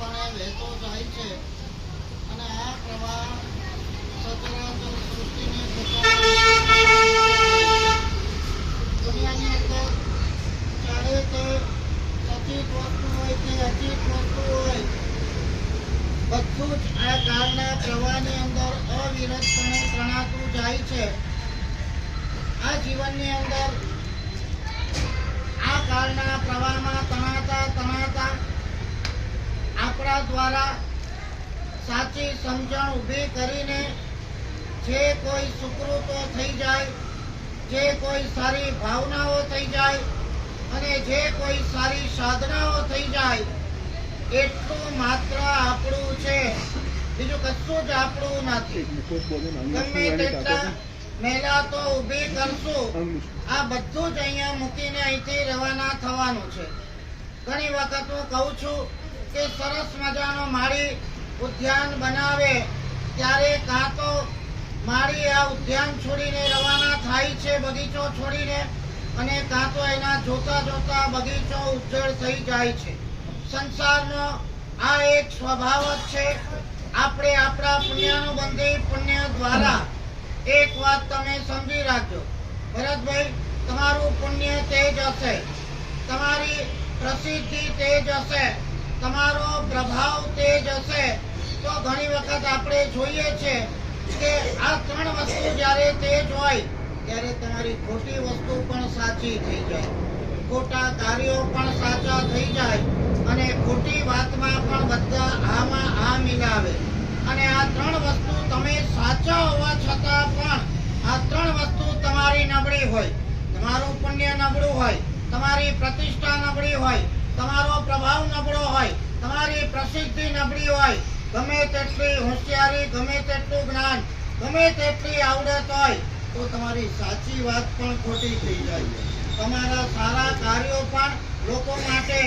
અવિરતપણે વહેતો જાય છે. અને આ પ્રવાહ સચરાચર સૃષ્ટિને દુનિયાની અંદર ચારે અચિત વસ્તુ હોય બધું જ આ કાળના પ્રવાહની અંદર અવિરતપણે તણાતું જાય છે. આ જીવનની અંદર આ કાળના પ્રવાહમાં તણાતા તણાતા આપણા દ્વારા સાચી સમજણ ઊભી કરીને જે કોઈ સુકૃતો થઈ જાય, જે કોઈ સારી ભાવનાઓ થઈ જાય અને જે કોઈ સારી સાધનાઓ થઈ જાય, એટલું માત્ર આપણું છે. બીજું કશું જ આપણું નથી. ગમે તેટલા મહિલા તો ઊભી કરશું. આ બધું જ અહીંયા મૂકીને અહીંથી રવાના થવાનું છે. ઘણી વખત હું કહું છું કે સરસ મજાનો માળી ઉદ્યાન બનાવે, ત્યારે કાં તો માળી આ ઉદ્યાન છોડીને રવાના થાય છે બગીચો છોડીને, અને કાં તો એના જોતા જોતા બગીચો ઉજ્જળ થઈ જાય છે. સંસારનો આ એક સ્વભાવ જ છે, આપણે આપણા પુણ્યાનુબંધી પુણ્ય દ્વારા એક વાત તમે સમજી રાખજો. ભરતભાઈ, તમારું પુણ્ય તેજ હશે. તમારી પ્રસિદ્ધિ તેજ હશે. તમારો પ્રભાવ તેજ હશે. તો ઘણી વખત આપણે જોઈએ છે કે આ ત્રણ વસ્તુ જ્યારે તેજ હોય, ત્યારે તમારી ખોટી વસ્તુ પણ સાચી થઈ જાય. ખોટા કાર્યો પણ સાચા થઈ જાય અને ખોટી વાતમાં પણ બધા આમાં આ મિલાવે. અને આ ત્રણ વસ્તુ તમે સાચા હોવા છતાં પણ આ ત્રણ વસ્તુ તમારી નબળી હોય. તમારું પુણ્ય નબળું હોય. તમારી પ્રતિષ્ઠા નબળી હોય. તમારો પ્રસિદ્ધિ નબળી હોય, ગમે તેટલી હોશિયારી, ગમે તેટલું જ્ઞાન, ગમે તેટલી આવડત હોય, તો તમારી સાચી વાત પણ ખોટી થઈ જાય તમારા સારા કાર્યો પણ લોકો માટે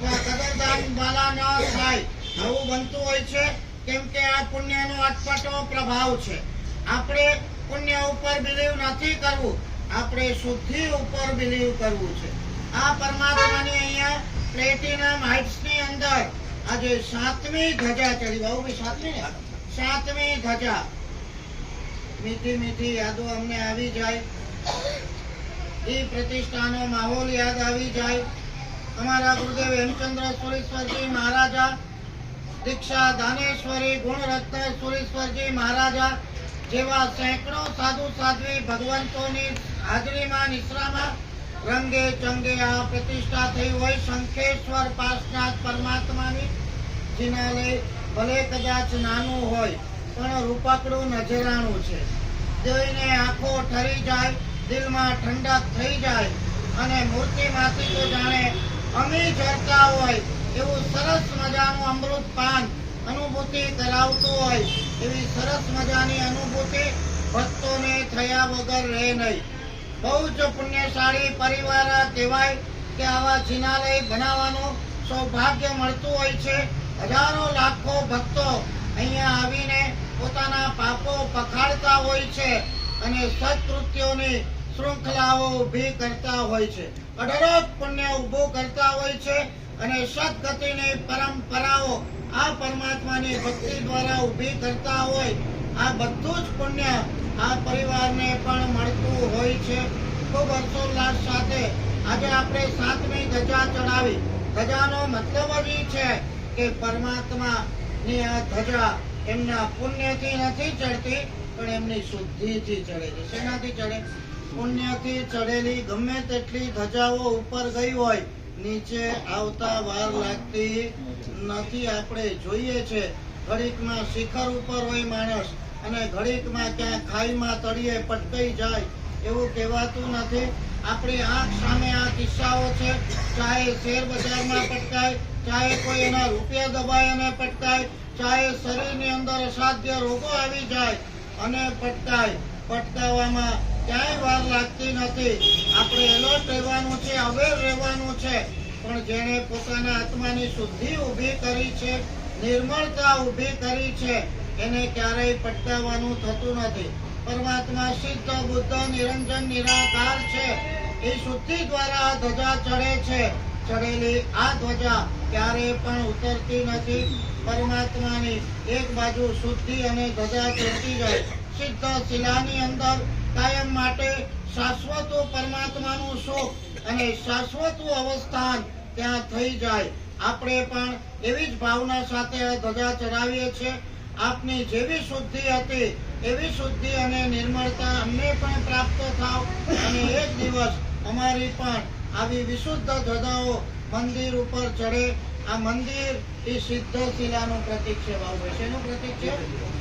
કદરદાન વાલા ન થાય. આવું બનતું હોય છે, કેમ કે આ પુણ્યનો અટપટો પ્રભાવ છે. આપણે પુણ્ય ઉપર બિલીવ નથી કરવું, આપણે શુદ્ધિ ઉપર બિલીવ કરવું છે. આ પરમાત્માની અહીંયા પ્લેટિનમ હાઇટ્સની અંદર આજે સાતમી ધજા ચડી બહુ સાતમી ને? સાતમી ધજા. મીઠી મીઠી યાદો અમને આવી જાય. એ પ્રતિષ્ઠાનો માહોલ યાદ આવી જાય. અમારા ગુરુદેવ હેમચંદ્ર સુરેશ્વરજી મહારાજા, દીક્ષા દાનેશ્વરી, ગુણરત્ન સુરેશ્વરજી મહારાજા જેવા સેંકડો સાધુ સાધ્વી ભગવંતોની હાજરીમાં, નિશ્રામાં રંગે ચંગે આ પ્રતિષ્ઠા થઈ હોય શંખેશ્વર પાસનાથ પરમાત્માની. જેના લઈ ભલે કદાચ નાનું હોય, પણ રૂપકડું નજરાણું છે. જોઈને આંખો ઠરી જાય, દિલમાં ઠંડક થઈ જાય, અને મૂર્તિમાંથી તો જાણે અમી ઝરતા હોય, એવું સરસ મજાનું અમૃત પાન અનુભૂતિ કરાવતું હોય, એવી સરસ મજાની અનુભૂતિ ભક્તોને થયા વગર રહે નહીં. બહુ જ પુણ્યશાળી પરિવાર કહેવાય કે આવા જિનાલય બનાવવાનું સૌભાગ્ય મળતું હોય છે. હજારો લાખો ભક્તો અહીંયા આવીને પોતાના પાપો પખાડતા હોય છે અને સત્કૃત્યોની શૃંખલાઓ ઊભી કરતા હોય છે. અઢળક પુણ્ય ઊભું કરતા હોય છે અને સદગતિની પરંપરાઓ આ પરમાત્માની ભક્તિ દ્વારા ઊભી કરતા હોય આ બધું જ પુણ્ય આ પરિવારને પણ મળતું હોય છે. ખૂબ હર્ષોલ્લાસ સાથે આજે આપણે સાતમી ધજા ચડાવી. ધજાનો મતલબ જ છે કે પરમાત્માની આ ધજા એમના પુણ્યથી નથી ચડતી, પણ એમની શુદ્ધિથી ચડે છે. શેનાથી ચડે? પુણ્યથી ચડેલી ગમે તેટલી ધજાઓ ઉપર ગઈ હોય, નીચે આવતા વાર લાગતી નથી. આપણે જોઈએ છે, ઘડીકમાં શિખર ઉપર હોય માણસ અને ઘડીકમાં ક્યાંક ખાઈમાં તળિયે પટકાઈ જાય એવું કહેવાતું નથી. આપણી આંખ સામે આ કિસ્સાઓ છે. ચાહે શેર બજારમાં પટકાય, ચાહે કોઈ એના રૂપિયા દબાય અને પટકાય, ચાહે શરીરની અંદર અસાધ્ય રોગો આવી જાય અને પટકાય. પટકાવવામાં ક્યાંય વાર લાગતી નથી. આપણે એલર્ટ રહેવાનું છે અવેર રહેવાનું છે. પણ જેણે પોતાના આત્માની શુદ્ધિ ઊભી કરી છે, નિર્મળતા ઊભી કરી છે એને ક્યારેય પટકાવવાનું થતું નથી. પરમાત્મા સિદ્ધ બુદ્ધ નિરંજન નિરાકાર છે. એ શુદ્ધિ દ્વારા ધજા ચડે છે. ચડેલી આ ધ્વજા ક્યારે પણ ઉતરતી નથી. પરમાત્માની એક બાજુ શુદ્ધિ અને ધજા ચડતી જાય. સિદ્ધ શિલાની અંદર કાયમ માટે શાશ્વતો પરમાત્માનું સુખ અને શાશ્વત અવસ્થાન ત્યાં થઈ જાય. આપણે પણ એવી જ ભાવના સાથે ધજા ચડાવીએ છીએ. આપની જેવી શુદ્ધિ હતી એવી શુદ્ધિ અને નિર્મળતા અમને પણ પ્રાપ્ત થાવ. અને એક દિવસ અમારી પણ આવી વિશુદ્ધ ધજાઓ મંદિર ઉપર ચડે. આ મંદિર એ સિદ્ધ શિલાનું પ્રતીક છે. બાબુ શેનું પ્રતીક છે?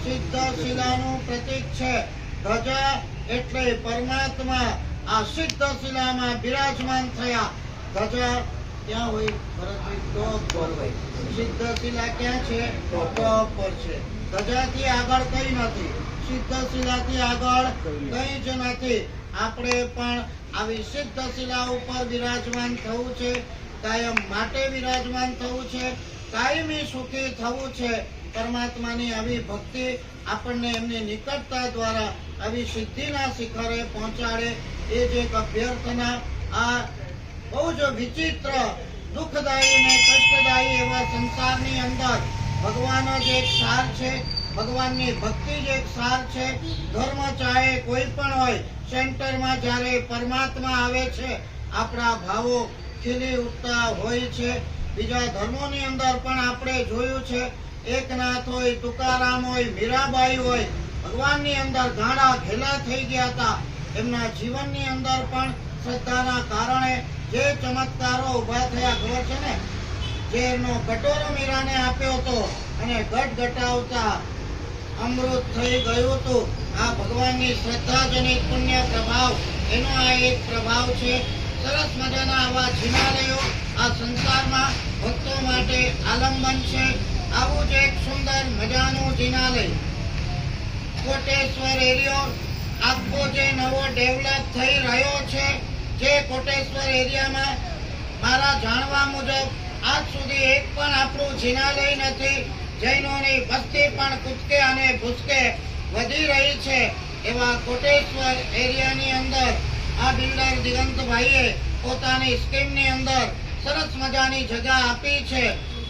સિદ્ધ શિલાનું પ્રતીક છે. ધજા એટલે પરમાત્મા આ સિદ્ધ શિલામાં બિરાજમાન થયા. ધજા ક્યાં હોય ભરતભાઈ ટોપ પર હોય. સિદ્ધ શિલા ક્યાં છે? ટોપ પર છે. ધજાથી આગળ કઈ નથી. સિદ્ધ શિલાથી આગળ કઈ જ નથી. આપણે પણ આવી સિદ્ધ શિલા ઉપર વિરાજમાન થવું છે, કાયમ માટે વિરાજમાન થવું છે, કાયમી સુખી થવું છે. પરમાત્માની આવી ભક્તિ આપણને એમની નિકટતા દ્વારા આવી સિદ્ધિના શિખરે પહોંચાડે. એ જ એક અભ્યર્થના આ બહુ જ વિચિત્ર, દુઃખદાયી અને કષ્ટદાયી એવા સંસારની અંદર ભગવાન જ એક સાર છે, ભગવાનની ભક્તિ જ એક સાર છે. ધર્મ ચાહે કોઈ પણ હોય, સેન્ટરમાં જ્યારે પરમાત્મા આવે છે, આપણા ભાવો ખીલી ઉઠતા હોય છે. બીજા ધર્મોની અંદર પણ આપણે જોયું છે, એકનાથ હોય, તુકારામ હોય, મીરાબાઈ હોય, ભગવાનની અંદર ઘાણા ઘેલા થઈ ગયા હતા. એમના જીવનની અંદર પણ શ્રદ્ધાના કારણે જે ચમત્કારો ઊભા થયા, ખબર છે ને? જે એમનો કટોરો મીરાને આપ્યો હતો અને ગટ ઘટાવતા અમૃત થઈ ગયું હતું. આ ભગવાનની શ્રદ્ધાજનિત પુણ્ય પ્રભાવ, એનો આ એક પ્રભાવ છે. સરસ મજાના આવા જિનાલયો આ સંસારમાં ભક્તો માટે આલંબન છે. આવું જ એક સુંદર મજાનું જિનાલય. કોટેશ્વર એરિયો આખો જે નવો ડેવલપ થઈ રહ્યો જે કોટેશ્વર એરિયામાં મારા જાણવા મુજબ આજ સુધી એક પણ આપણું જિનાલય નથી. જૈનોની વસ્તી પણ કૂદકે અને ભૂસકે વધી રહી છે એવા કોટેશ્વર એરિયાની અંદર. આ બિલ્ડર દિગંતભાઈએ પોતાની સ્કીમની અંદર સરસ મજાની જગા આપી છે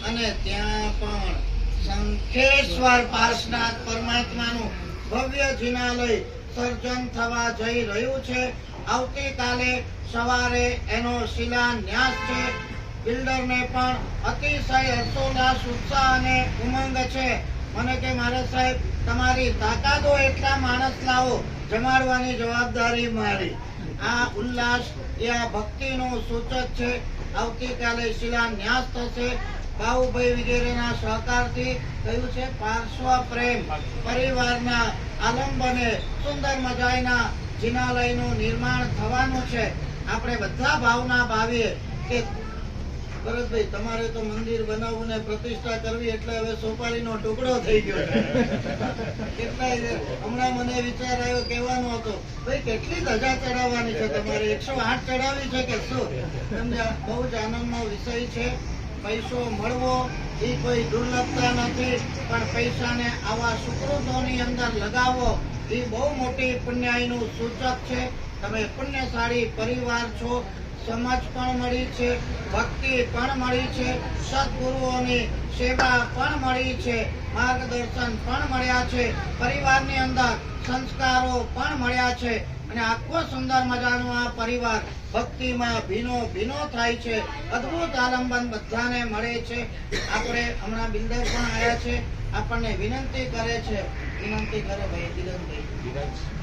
અને ત્યાં પણ શંખેશ્વર પાર્શનાથ પરમાત્માનું ભવ્ય જિનાલય સર્જન થવા જઈ રહ્યું છે. આવતીકાલે સવારે એનો શિલાન્યાસ છે. બિલ્ડરને પણ અતિશય હર્ષોલ્લાસ, ઉત્સાહ અને ઉમંગ છે. મને કે, મારે સાહેબ, તમારી તાકાતો એટલા માણસ લાવો. જમાડવાની જવાબદારી મારી. આ ઉલ્લાસ, એ આ ભક્તિનું સૂચક છે. આવતીકાલે શિલાન્યાસ થશે. બાહુભાઈ વગેરેના સહકારથી થયું છે પાર્શ્વ પ્રેમ. પરિવારના આલંબને સુંદર મજાના જિનાલયનું નિર્માણ થવાનું છે. આપણે બધા ભાવના ભાવીએ કે ભરતભાઈ, તમારે તો મંદિર બનાવવું ને પ્રતિષ્ઠા કરવી એટલે હવે સોપારીનો ટુકડો થઈ ગયો હમણાં મને વિચાર આવ્યો, કહેવાનો હતો, ભાઈ, કેટલી ધજા ચડાવવાની છે તમારે? એકસો આઠ ચડાવી છે કે શું? બહુ જ આનંદનો વિષય છે. પૈસો મળવો, એ કોઈ દુર્લભતા નથી, પણ પૈસાને આવા સુકૃતોની અંદર લગાવવો એ બહુ મોટી પુણ્યાયનું સૂચક છે. તમે પુણ્યશાળી પરિવાર છો, સમજ પણ મળી છે, ભક્તિ પણ મળી છે, સદગુરુઓની સેવા પણ મળી છે, માર્ગદર્શન પણ મળ્યા છે, પરિવારની અંદર સંસ્કારો પણ મળ્યા છે અને આખો સુંદર મજાનો આ પરિવાર ભક્તિમાં ભીનો ભીનો થાય છે. અદ્ભુત આલંબન બધાને મળે છે. આપણે હમણાં બિલ્ડર પણ આવ્યા છે. આપણને વિનંતી કરે છે. વિનંતી કરે ભાઈ દિગંતભાઈ